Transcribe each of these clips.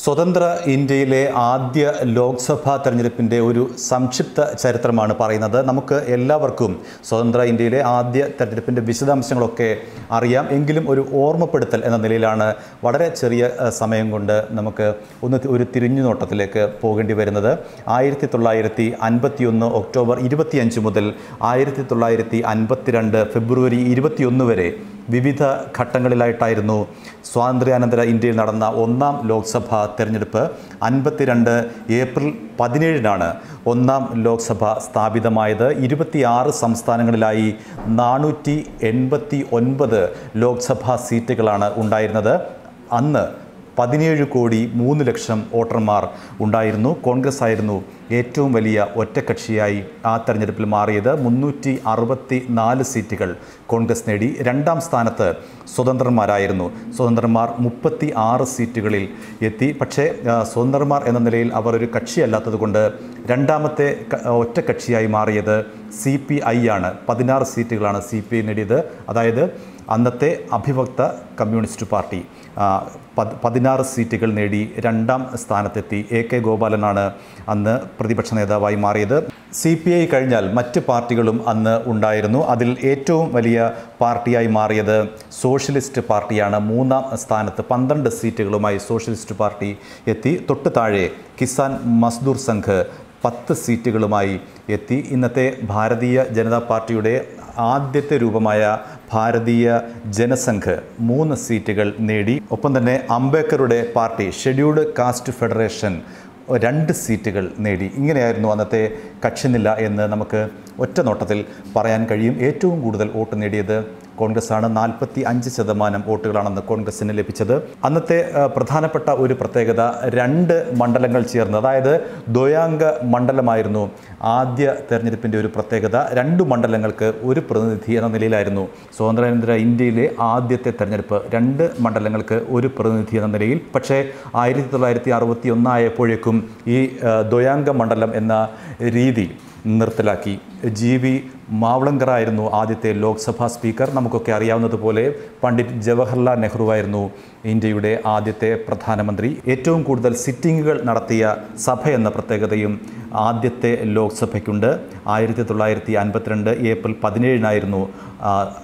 സ്വതന്ത്ര ഇന്ത്യയിലെ ആദ്യ ലോക്സഭാ തെരഞ്ഞെടുപ്പിന്റെ ഒരു സംക്ഷിപ്ത ചരിത്രമാണ് പറയുന്നത്. നമുക്ക് എല്ലാവർക്കും സ്വതന്ത്ര ഇന്ത്യയിലെ ആദ്യ തെരഞ്ഞെടുപ്പിന്റെ വിശദാംശങ്ങളൊക്കെ അറിയാം. എങ്കിലും ഒരു ഓർമ്മപ്പെടുത്തൽ എന്ന നിലയിലാണ് വളരെ ചെറിയ സമയം കൊണ്ട് നമുക്ക് ഒന്ന് ഒരു തിരിഞ്ഞു നോട്ടത്തിലേക്ക് പോകേണ്ടി വരുന്നത്. ആയിരത്തി തൊള്ളായിരത്തി അൻപത്തിയൊന്ന് ഒക്ടോബർ ഇരുപത്തിയഞ്ച് മുതൽ ആയിരത്തി തൊള്ളായിരത്തി അൻപത്തിരണ്ട് ഫെബ്രുവരി ഇരുപത്തിയൊന്ന് വരെ വിവിധ ഘട്ടങ്ങളിലായിട്ടായിരുന്നു സ്വാതന്ത്ര്യാനന്തര ഇന്ത്യയിൽ നടന്ന ഒന്നാം ലോക്സഭാ തെരഞ്ഞെടുപ്പ്. അൻപത്തിരണ്ട് ഏപ്രിൽ പതിനേഴിനാണ് ഒന്നാം ലോക്സഭ സ്ഥാപിതമായത്. ഇരുപത്തിയാറ് സംസ്ഥാനങ്ങളിലായി നാനൂറ്റി എൺപത്തി ഒൻപത് ലോക്സഭാ സീറ്റുകളാണ് ഉണ്ടായിരുന്നത്. അന്ന് പതിനേഴ് കോടി മൂന്ന് ലക്ഷം വോട്ടർമാർ ഉണ്ടായിരുന്നു. കോൺഗ്രസ് ആയിരുന്നു ഏറ്റവും വലിയ ഒറ്റക്കക്ഷിയായി ആ തെരഞ്ഞെടുപ്പിൽ മാറിയത്. മുന്നൂറ്റി അറുപത്തി നാല് സീറ്റുകൾ കോൺഗ്രസ് നേടി. രണ്ടാം സ്ഥാനത്ത് സ്വതന്ത്രന്മാരായിരുന്നു. സ്വതന്ത്രന്മാർ മുപ്പത്തി ആറ് സീറ്റുകളിൽ എത്തി. പക്ഷേ സ്വതന്ത്രന്മാർ എന്ന നിലയിൽ അവർ ഒരു കക്ഷിയല്ലാത്തതുകൊണ്ട് രണ്ടാമത്തെ ഒറ്റ ഒറ്റക്കക്ഷിയായി മാറിയത് സി പി ഐ ആണ്. പതിനാറ് സീറ്റുകളാണ് സി പി ഐ നേടിയത്. അതായത് അന്നത്തെ അഭിഭക്ത കമ്മ്യൂണിസ്റ്റ് പാർട്ടി പതിനാറ് സീറ്റുകൾ നേടി രണ്ടാം സ്ഥാനത്തെത്തി. എ കെ ഗോപാലനാണ് അന്ന് പ്രതിപക്ഷ നേതാവായി മാറിയത്. സി പി ഐ കഴിഞ്ഞാൽ മറ്റ് പാർട്ടികളും അന്ന് ഉണ്ടായിരുന്നു. അതിൽ ഏറ്റവും വലിയ പാർട്ടിയായി മാറിയത് സോഷ്യലിസ്റ്റ് പാർട്ടിയാണ്. മൂന്നാം സ്ഥാനത്ത് പന്ത്രണ്ട് സീറ്റുകളുമായി സോഷ്യലിസ്റ്റ് പാർട്ടി എത്തി. തൊട്ട് താഴെ കിസാൻ മസ്ദൂർ സംഘ് പത്ത് സീറ്റുകളുമായി എത്തി. ഇന്നത്തെ ഭാരതീയ ജനതാ പാർട്ടിയുടെ ആദ്യത്തെ രൂപമായ ഭാരതീയ ജനസംഘ് മൂന്ന് സീറ്റുകൾ നേടി. ഒപ്പം തന്നെ അംബേദ്കറുടെ പാർട്ടി ഷെഡ്യൂൾഡ് കാസ്റ്റ് ഫെഡറേഷൻ രണ്ട് സീറ്റുകൾ നേടി. ഇങ്ങനെയായിരുന്നു അന്നത്തെ കക്ഷിനില എന്ന് നമുക്ക് ഒറ്റ നോട്ടത്തിൽ പറയാൻ കഴിയും. ഏറ്റവും കൂടുതൽ വോട്ട് നേടിയത് കോൺഗ്രസ് ആണ് നാൽപ്പത്തി അഞ്ച് ശതമാനം വോട്ടുകളാണെന്ന് കോൺഗ്രസിന് ലഭിച്ചത്. അന്നത്തെ പ്രധാനപ്പെട്ട ഒരു പ്രത്യേകത രണ്ട് മണ്ഡലങ്ങൾ ചേർന്ന് അതായത് ദ്വയാംഗ മണ്ഡലമായിരുന്നു ആദ്യ തെരഞ്ഞെടുപ്പിന്റെ ഒരു പ്രത്യേകത. രണ്ട് മണ്ഡലങ്ങൾക്ക് ഒരു പ്രതിനിധി എന്ന നിലയിലായിരുന്നു. സ്വാതന്ത്ര്യാനന്തര ഇന്ത്യയിലെ ആദ്യത്തെ തെരഞ്ഞെടുപ്പ് രണ്ട് മണ്ഡലങ്ങൾക്ക് ഒരു പ്രതിനിധി എന്ന നിലയിൽ. പക്ഷേ ആയിരത്തി തൊള്ളായിരത്തി അറുപത്തി ഒന്നായപ്പോഴേക്കും ഈ ദ്വയാംഗ മണ്ഡലം എന്ന രീതി നിർത്തലാക്കി. ജി വി മാവളങ്കർ ആയിരുന്നു ആദ്യത്തെ ലോക്സഭാ സ്പീക്കർ. നമുക്കൊക്കെ അറിയാവുന്നതുപോലെ പണ്ഡിറ്റ് ജവഹർലാൽ നെഹ്റു ആയിരുന്നു ഇന്ത്യയുടെ ആദ്യത്തെ പ്രധാനമന്ത്രി. ഏറ്റവും കൂടുതൽ സിറ്റിങ്ങുകൾ നടത്തിയ സഭ എന്ന പ്രത്യേകതയും ആദ്യത്തെ ലോക്സഭയ്ക്കുണ്ട്. ആയിരത്തി തൊള്ളായിരത്തി അൻപത്തിരണ്ട് ഏപ്രിൽ പതിനേഴിനായിരുന്നു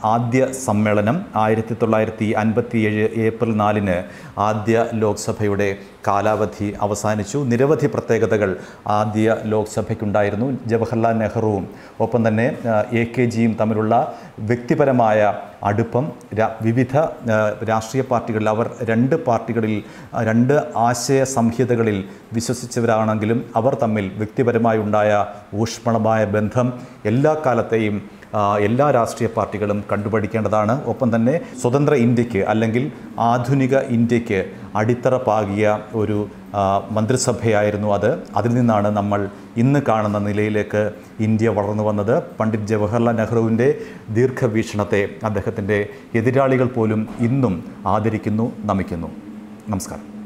ആദ്യ സമ്മേളനം. ആയിരത്തി തൊള്ളായിരത്തി അൻപത്തിയേഴ് ഏപ്രിൽ നാലിന് ആദ്യ ലോക്സഭയുടെ കാലാവധി അവസാനിച്ചു. നിരവധി പ്രത്യേകതകൾ ആദ്യ ലോക്സഭയ്ക്കുണ്ടായിരുന്നു. ജവഹർലാൽ നെഹ്റുവും ഒപ്പം തന്നെ എ കെ ജിയും തമ്മിലുള്ള വ്യക്തിപരമായ അടുപ്പം വിവിധ രാഷ്ട്രീയ പാർട്ടികളിൽ അവർ രണ്ട് പാർട്ടികളിൽ രണ്ട് ആശയ സംഹിതകളിൽ വിശ്വസിച്ചവരാണെങ്കിലും അവർ തമ്മിൽ വ്യക്തിപരമായി ഉണ്ടായ ഊഷ്മളമായ ബന്ധം എല്ലാ കാലത്തെയും എല്ലാ രാഷ്ട്രീയ പാർട്ടികളും കണ്ടുപഠിക്കേണ്ടതാണ്. ഒപ്പം തന്നെ സ്വതന്ത്ര ഇന്ത്യയ്ക്ക് അല്ലെങ്കിൽ ആധുനിക ഇന്ത്യയ്ക്ക് അടിത്തറ പാകിയ ഒരു മന്ത്രിസഭയായിരുന്നു അത്. അതിൽ നിന്നാണ് നമ്മൾ ഇന്ന് കാണുന്ന നിലയിലേക്ക് ഇന്ത്യ വളർന്നു വന്നത്. പണ്ഡിറ്റ് ജവഹർലാൽ നെഹ്റുവിന്റെ ദീർഘവീക്ഷണത്തെ അദ്ദേഹത്തിന്റെ എതിരാളികൾ പോലും ഇന്നും ആദരിക്കുന്നു നമിക്കുന്നു. നമസ്കാരം.